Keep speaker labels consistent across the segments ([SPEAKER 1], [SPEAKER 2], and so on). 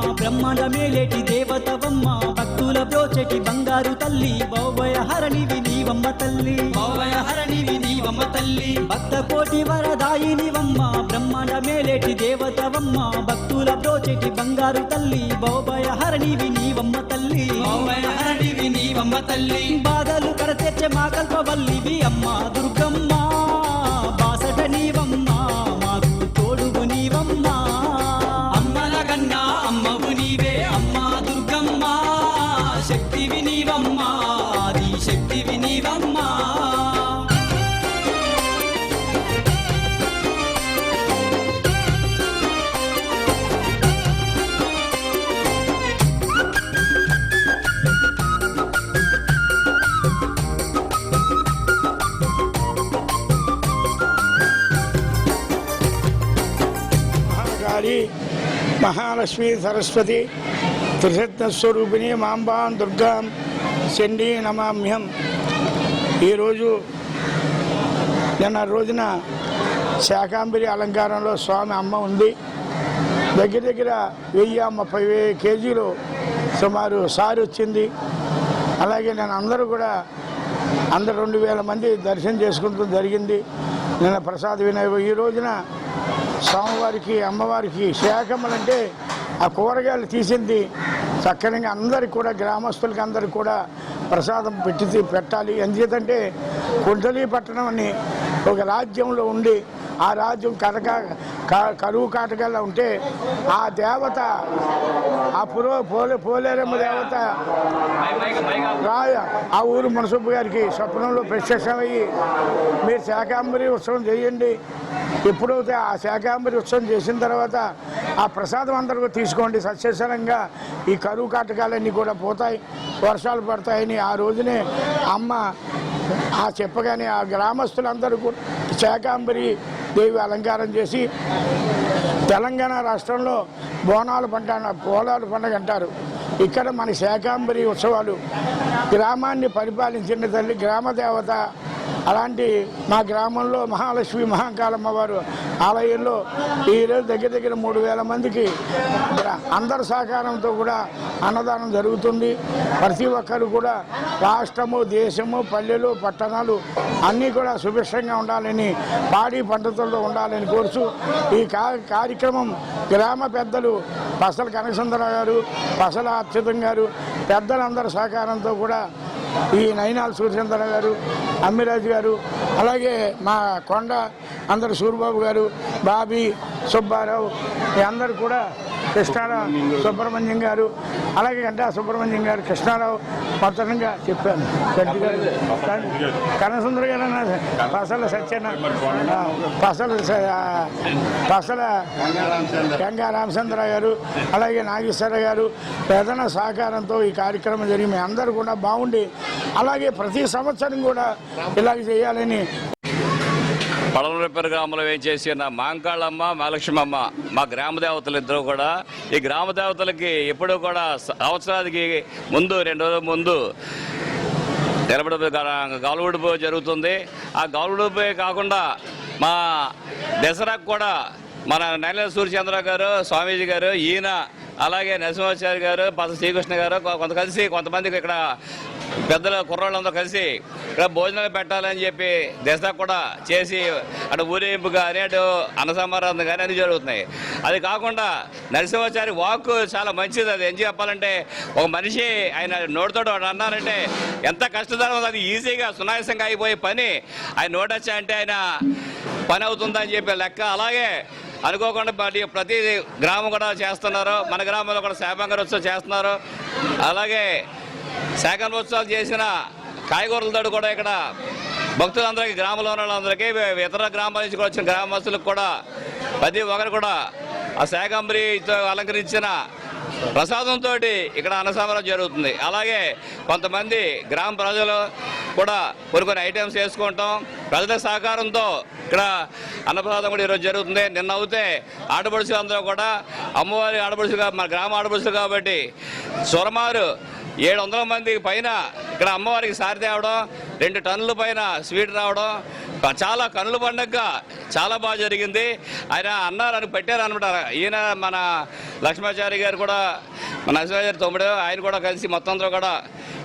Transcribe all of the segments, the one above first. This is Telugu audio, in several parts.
[SPEAKER 1] బ్రహ్మాండ మేలేటి దేవతవమ్మ భక్తుల బ్రోచెటి బంగారు తల్లి భౌవయ హరణివి నీవమ్మ తల్లి. భౌవయ హరణివి నీవమ్మ తల్లి. భక్త కోటి వరదాయినివమ్మ బ్రహ్మాండ మేలేటి దేవతవమ్మ భక్తుల బ్రోచెటి బంగారు తల్లి భౌవయ హరణివి నీవమ్మ తల్లి. భౌవయ హరణివి నీవమ్మ తల్లి. బాధలు కడతెచ్చే మా కల్పవల్లివి అమ్మ దుర్గమ్మ
[SPEAKER 2] లక్ష్మీ సరస్వతి త్రిశక్తస్వరూపిణి మాంబాం దుర్గాం చండీ నమామ్యం ఈరోజు నిన్న రోజున శాకాంబరి అలంకారంలో స్వామి అమ్మ ఉంది. దగ్గర దగ్గర వెయ్యి ముప్పై వెయ్యి కేజీలు సుమారు సారి వచ్చింది. అలాగే నేను అందరూ కూడా అందరు రెండు వేల మంది దర్శనం చేసుకుంటూ జరిగింది. నిన్న ప్రసాద్ వినయ ఈ రోజున స్వామివారికి అమ్మవారికి శాఖమ్మలంటే ఆ కూరగాయలు తీసింది చక్కనిగా అందరికి కూడా గ్రామస్తులకి అందరికి కూడా ప్రసాదం పెట్టి పెట్టాలి. ఎందుకంటే కుండలీ పట్టణం అని ఒక రాజ్యంలో ఉండి ఆ రాజ్యం కనక కరువు కాటకల్లా ఉంటే ఆ దేవత ఆ పురో పోలే పోలేరమ్మ దేవత రాయ ఆ ఊరు మనసబ్బు గారికి స్వప్నంలో ప్రత్యక్షమయ్యి మీరు శాకాంబరి ఉత్సవం చేయండి. ఎప్పుడైతే ఆ శాకాంబరి ఉత్సవం చేసిన తర్వాత ఆ ప్రసాదం అందరూ తీసుకోండి. సస్యసరంగా ఈ కరువు కాటకాలన్నీ కూడా పోతాయి వర్షాలు పడతాయని ఆ రోజునే అమ్మ ఆ చెప్పగానే ఆ గ్రామస్తులందరూ కూడా శాకాంబరి దేవి అలంకారం చేసి తెలంగాణ రాష్ట్రంలో బోనాలు పంట పోలాలు పండుగ అంటారు. ఇక్కడ మన శాకాంబరి ఉత్సవాలు గ్రామాన్ని పరిపాలించిన తల్లి గ్రామ దేవత అలాంటి మా గ్రామంలో మహాలక్ష్మి మహాకాలమ్మ వారు ఆలయంలో ఈరోజు దగ్గర దగ్గర మూడు వేల మందికి అందరి సహకారంతో కూడా అన్నదానం జరుగుతుంది. ప్రతి ఒక్కరు కూడా రాష్ట్రము దేశము పల్లెలు పట్టణాలు అన్నీ కూడా సుభిక్షంగా ఉండాలని పాడి పంటలతో ఉండాలని కోరుచు ఈ కార్యక్రమం గ్రామ పెద్దలు పసల కనకసుందరరావు గారు పసల అచ్యుతం గారు పెద్దలందరి సహకారంతో కూడా ఈ నయనాల సూర్యచంద్ర గారు అమ్మిరాజు గారు అలాగే మా కొండ అందరు సూరిబాబు గారు బాబీ సుబ్బారావు ఈ అందరు కూడా కృష్ణారావు సుబ్రహ్మణ్యం గారు అలాగే గంటా సుబ్రహ్మణ్యం గారు కృష్ణారావు స్పష్టంగా చెప్పాను. గడ్డి గారు. కనసుందర గారు అన్నారు. పసల సత్యన పసల పసల గంగా రామచంద్ర గారు అలాగే నాగేశ్వర గారు ప్రధాన సహకారంతో ఈ కార్యక్రమం జరిగి మేము అందరూ కూడా బాగుండి అలాగే ప్రతి సంవత్సరం కూడా ఇలాగ చేయాలని
[SPEAKER 3] పడవలపేరు గ్రామంలో వేయించేసిన మాంకాళ్ళమ్మ మహాలక్ష్మమ్మ మా గ్రామ దేవతలు ఇద్దరు కూడా ఈ గ్రామ దేవతలకి ఎప్పుడూ కూడా సంవత్సరానికి ముందు రెండు రోజుల ముందు నిలబడి గాలువుడిపో జరుగుతుంది. ఆ గాలువుడిపో కాకుండా మా దసరాకు కూడా మన నైల సూర్యచంద్ర గారు స్వామీజీ గారు ఈయన అలాగే నరసింహాచారి గారు పద శ్రీకృష్ణ గారు కొంత కలిసి కొంతమందికి ఇక్కడ పెద్దల కుర్రాళ్ళందరూ కలిసి ఇక్కడ భోజనాలు పెట్టాలని చెప్పి దశ కూడా చేసి అటు ఊరేంపు కానీ అటు అన్నసమారాధన కానీ అన్ని జరుగుతున్నాయి. అది కాకుండా నరసింహాచారి వాక్ చాలా మంచిది. అది ఏం చెప్పాలంటే ఒక మనిషి ఆయన నోటితో అన్నారంటే ఎంత కష్టతరం అది ఈజీగా సునాయాసంగా అయిపోయే పని. ఆయన నోటొచ్చా అంటే ఆయన పని అవుతుందని చెప్పి లెక్క. అలాగే అనుకోకుండా ప్రతి ప్రతి గ్రామం కూడా చేస్తున్నారు. మన గ్రామంలో కూడా శాపంగర్ ఉత్సవం చేస్తున్నారు. అలాగే శాఖల ఉత్సవాలు చేసిన కాయగూరల కూడా ఇక్కడ భక్తులందరికీ గ్రామంలో ఉన్న వాళ్ళందరికీ ఇతర గ్రామాల నుంచి కూడా వచ్చిన గ్రామస్తులకు కూడా ప్రతి ఒక్కరు కూడా ఆ శాకంబరితో అలంకరించిన ప్రసాదంతో ఇక్కడ అన్నసామరం జరుగుతుంది. అలాగే కొంతమంది గ్రామ ప్రజలు కూడా కొన్ని కొన్ని ఐటమ్స్ వేసుకుంటాం. ప్రజల సహకారంతో ఇక్కడ అన్నప్రసాదం కూడా ఈరోజు జరుగుతుంది. నిన్న అవుతే ఆడపడుచులు అందరూ కూడా అమ్మవారి ఆడపడుచులు మన గ్రామ ఆడపడుచులు కాబట్టి సురమారు ఏడు వందల మంది పైన ఇక్కడ అమ్మవారికి సారి తేవడం రెండు టన్నుల పైన స్వీట్ రావడం చాలా కనుల పండగ చాలా బాగా జరిగింది. ఆయన అన్నారు అని పెట్టారు అనమాట ఈయన మన లక్ష్మాచారి గారు కూడా మన లక్ష్మాచారి తమ్ముడు ఆయన కూడా కలిసి మొత్తం అందరూ కూడా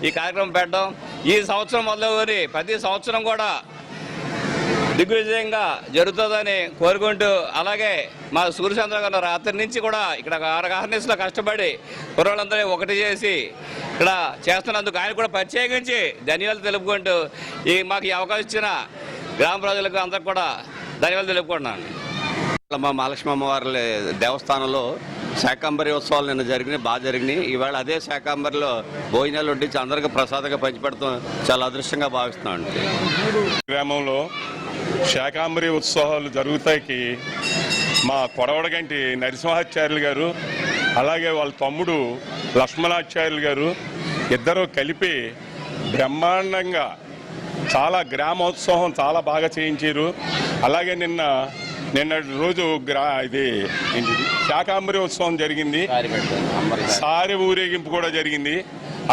[SPEAKER 3] ఈ కార్యక్రమం పెట్టడం. ఈ సంవత్సరం మొదలుకొని ప్రతి సంవత్సరం కూడా దిగ్విజయంగా జరుగుతుందని కోరుకుంటూ అలాగే మా సూర్యచంద్ర గారు రాత్రి నుంచి కూడా ఇక్కడ ఆర్గనైజ్లో కష్టపడి కుర్రోళ్ళందరూ ఒకటి చేసి ఇక్కడ చేస్తున్నందుకు ఆయన కూడా ప్రత్యేకించి ధన్యవాదాలు తెలుపుకుంటూ ఈ మాకు ఈ అవకాశం ఇచ్చిన గ్రామ ప్రజలకు అందరికి కూడా ధన్యవాదాలు తెలుపుకుంటున్నాను.
[SPEAKER 4] మా మహాలక్ష్మి అమ్మవారి దేవస్థానంలో శాకాంబరి ఉత్సవాలు నిన్న జరిగినాయి బాగా జరిగినాయి. ఈవేళ అదే శాకాంబరిలో భోజనాలు వడ్డించి అందరికీ ప్రసాదంగా పంచిపెడతాం. చాలా అదృష్టంగా భావిస్తున్నాం
[SPEAKER 5] గ్రామంలో శాకాంబరి ఉత్సవాలు జరుగుతాయికి మా కొడవడగంటి నరసింహాచార్యులు గారు అలాగే వాళ్ళ తమ్ముడు లక్ష్మణాచార్యులు గారు ఇద్దరు కలిపి బ్రహ్మాండంగా చాలా గ్రామోత్సవం చాలా బాగా చేయించారు. అలాగే నిన్న నిన్న రోజు గ్రా ఇది శాకాంబరి ఉత్సవం జరిగింది. సారి ఊరేగింపు కూడా జరిగింది.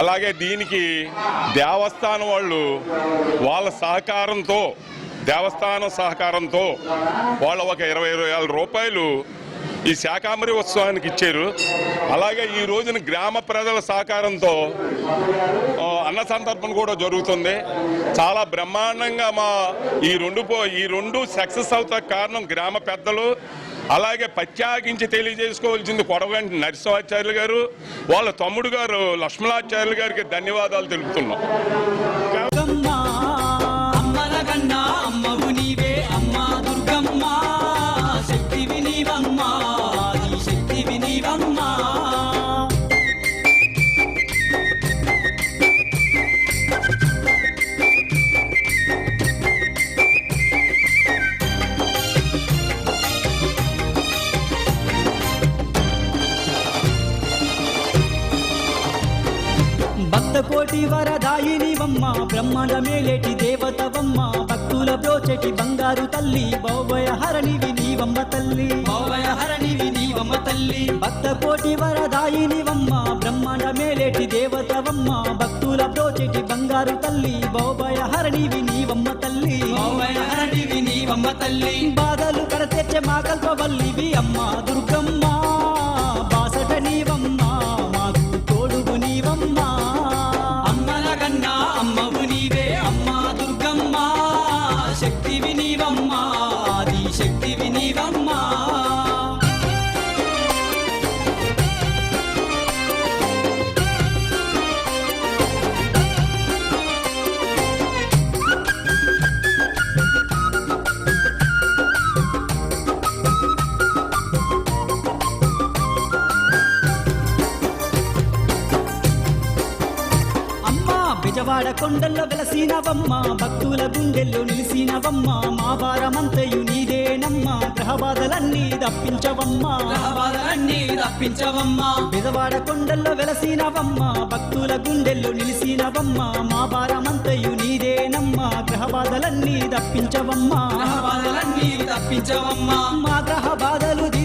[SPEAKER 5] అలాగే దీనికి దేవస్థానం వాళ్ళు వాళ్ళ సహకారంతో దేవస్థానం సహకారంతో వాళ్ళు ఒక ఇరవై ఇరవై వేల రూపాయలు ఈ శాకాంబరి ఉత్సవానికి ఇచ్చారు. అలాగే ఈ రోజున గ్రామ ప్రజల సహకారంతో అన్న సంతర్పణ కూడా జరుగుతుంది. చాలా బ్రహ్మాండంగా మా ఈ రెండు పో- ఈ రెండు సక్సెస్ అవుతా కారణం గ్రామ పెద్దలు అలాగే ప్రత్యేకించి తెలియజేసుకోవాల్సింది కొడవంటి నరసింహాచార్యులు గారు వాళ్ళ తమ్ముడు గారు లక్ష్మణాచార్యులు గారికి ధన్యవాదాలు తెలుపుతున్నాం.
[SPEAKER 1] భక్త కోటి వరదాయినివమ్మ బ్రహ్మాండ మేలేటి దేవతవమ్మ భక్తుల బ్రోచెటి బంగారు తల్లి భౌవయ హరణివి నీవమ్మ తల్లి. భౌవయ హరణివి నీవమ్మ తల్లి. భక్త కోటి వరదాయినివమ్మ బ్రహ్మాండ మేలేటి దేవతవమ్మ భక్తుల బ్రోచెటి బంగారు తల్లి భౌవయ హరణివి నీవమ్మ తల్లి. భౌవయ హరణివి నీవమ్మ తల్లి. బాధలు కడతెచ్చే మా కల్పవల్లివి అమ్మ దుర్గమ్మ కొండల్లో వెలసినవమ్మ భక్తుల గుండెల్లో నిలిసినవమ్మ మా భారమంతయు నీదేనమ్మ గ్రహబాధలన్నీ తప్పించవమ్మ. గ్రహబాధలన్నీ తప్పించవమ్మ. బెజవాడ కొండల్లో వెలసినవమ్మ భక్తుల గుండెల్లో నిలిసినవమ్మ మా భారమంతయు నీదేనమ్మ గ్రహబాధలన్నీ తప్పించవమ్మ. గ్రహబాధలన్నీ తప్పించవమ్మ. మా గ్రహ బాధలు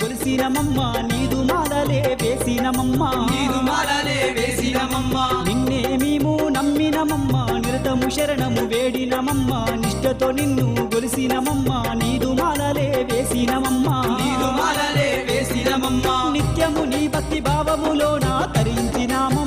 [SPEAKER 1] కొలిసినమమ్మ నీదు మాలలే వేసినమమ్మ. నీదు మాలలే వేసినమమ్మ. నిన్నే మేము నమ్మినమమ్మ నిరతము శరణము వేడినమమ్మ నిష్టతో నిన్ను కొలిసినమమ్మ నీదు మాలలే వేసినమమ్మ. నీదు మాలలే వేసినమమ్మ. నిత్యము నీ భక్తి భావములోన తరించినామమ్మ.